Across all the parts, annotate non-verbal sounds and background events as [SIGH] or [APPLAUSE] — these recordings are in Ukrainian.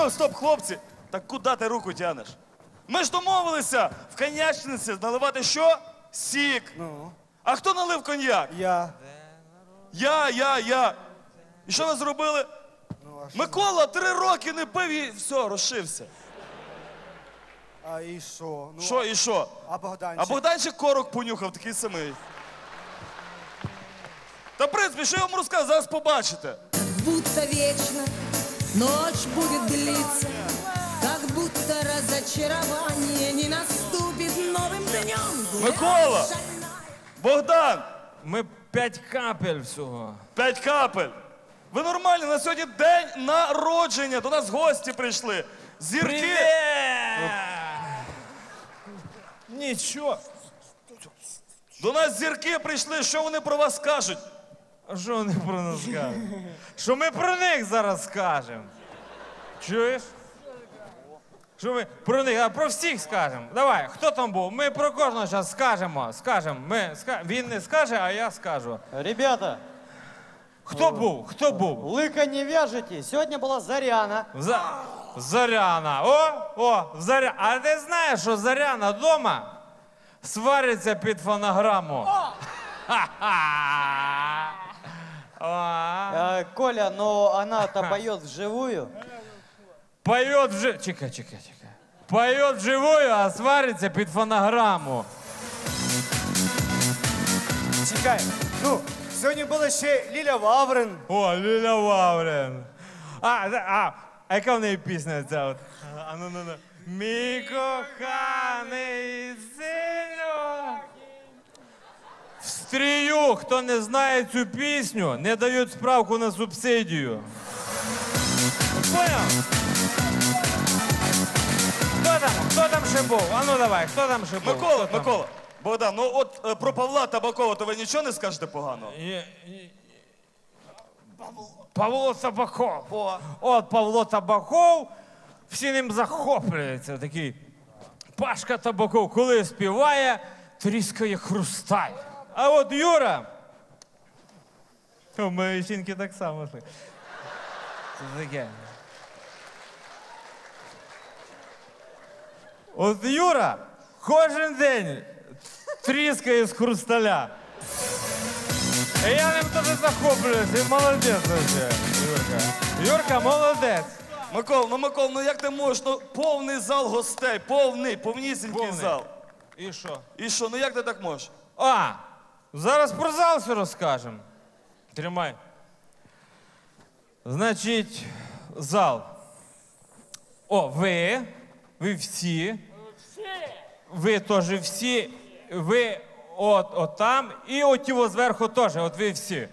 стоп, стоп, хлопці! Так куди ти руку тянеш? Ми ж домовилися в коньячниці наливати що? Сік. Ну, А хто налив коньяк? я. Я, я, я. І що ви зробили? Ну, а що? Микола три роки не пив і все, розшився. А і що? Ну, Що і що? А Богданчик? А Богданчик корок понюхав, такий самий. Та, в принципі, що я вам розказав, зараз побачите. будто вечно ночь будет длиться, как будто разочарование не наступит новым днем. Микола! Богдан! Ми п'ять капель всього. П'ять капель. Ви нормальні, на сьогодні день народження. До нас гості прийшли. Зірки. Нічого. До нас зірки прийшли. Що вони про вас скажуть? А що вони про нас скажуть? Що ми про них зараз скажемо? Чуєш? Що ми про них, а про всіх скажемо. Давай, хто там був? Ми про кожного зараз скажемо. Скажемо. Ми ска... Він не скаже, а я скажу. Ребята, Хто був? Хто був? лыка не вяжете. Сегодня была Заряна. За... Заряна. О, о, Заря. А ти знаєш, що Заряна вдома свариться під фонограму? Ха-ха. Э, Коля, но она-то [LAUGHS] поет вживую. Поет вжи... Чекай, чекай, чекай. Поет вживую, а свариться під фонограму. Чекай. Ну, сьогодні була ще Ліля Ваврин. О, Ліля Ваврин. А, да, а, а яка в неї пісня ця от? А ну ну ну. Мій коханий сину. Стрію, хто не знає цю пісню, не дають справку на субсидію. Поняв? Хто там? Хто там ще був? А ну давай, хто там ще був? Микола, Хто там? Микола. Богдан, ну от е, про Павла Табакова, то ви нічого не скажете поганого? Є- є- Павло Табаков. О. От Павло Табаков, всі ним захоплюються. Такий Пашка Табаков, коли співає, тріскає хрусталь. А от Юра. У моєї жінки так само. Це таке. От Юра кожен день тріскає з хрусталя. І я ним теж захоплююся. Він молодець вообще, Юрка. Юрка, молодець. Микол, ну Микол, ну як ти можеш? Ну повний зал гостей, повний, повнісінький Повний. зал. І що? І що, ну як ти так можеш? А, зараз про зал все розкажемо. Тримай. Значить, зал. О, ви. Ви всі. Ви теж всі. Ви от, от там. І от його зверху теж. От ви всі.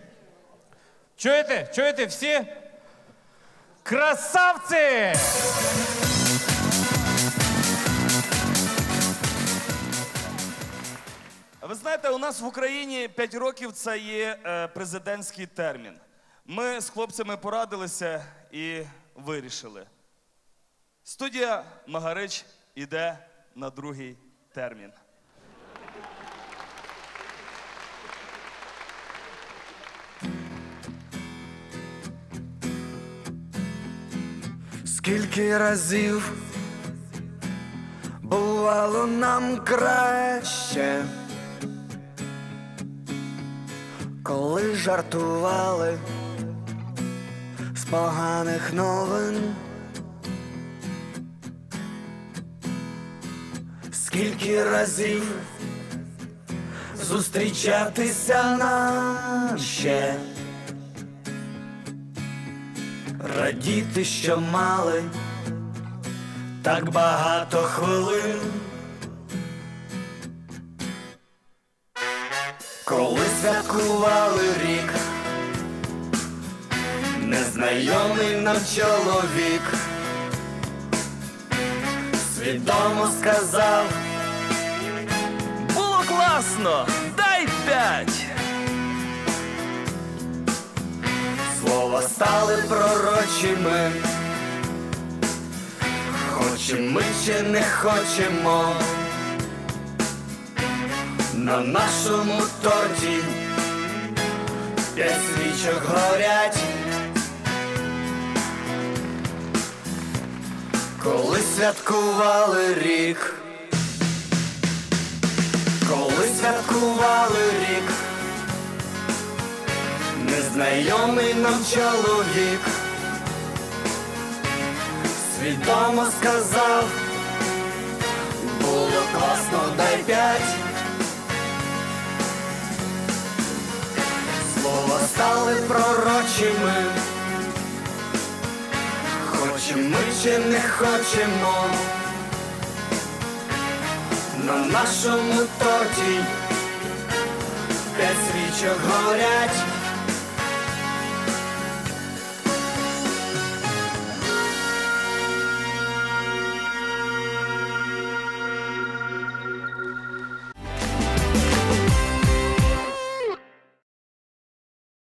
Чуєте? Чуєте всі? Красавці! Ви знаєте, у нас в Україні 5 років це є е, президентський термін. Ми з хлопцями порадилися і вирішили. Студія Магарич іде на другий термін. Скільки разів бувало нам краще, коли жартували з поганих новин. Скільки разів зустрічатися нам ще радіти, що мали так багато хвилин. Коли святкували рік, незнайомий нам чоловік, свідомо сказав, Було класно! Дай п'ять! слова стали пророчими. Хочемо ми чи не хочемо. На нашому торті п'ять свічок горять. коли святкували рік. Коли святкували рік, незнайомий нам чоловік свідомо сказав, було класно, дай п'ять. Стали пророчими, хочемо ми чи не хочемо. На нашому торті п'ять свічок горять.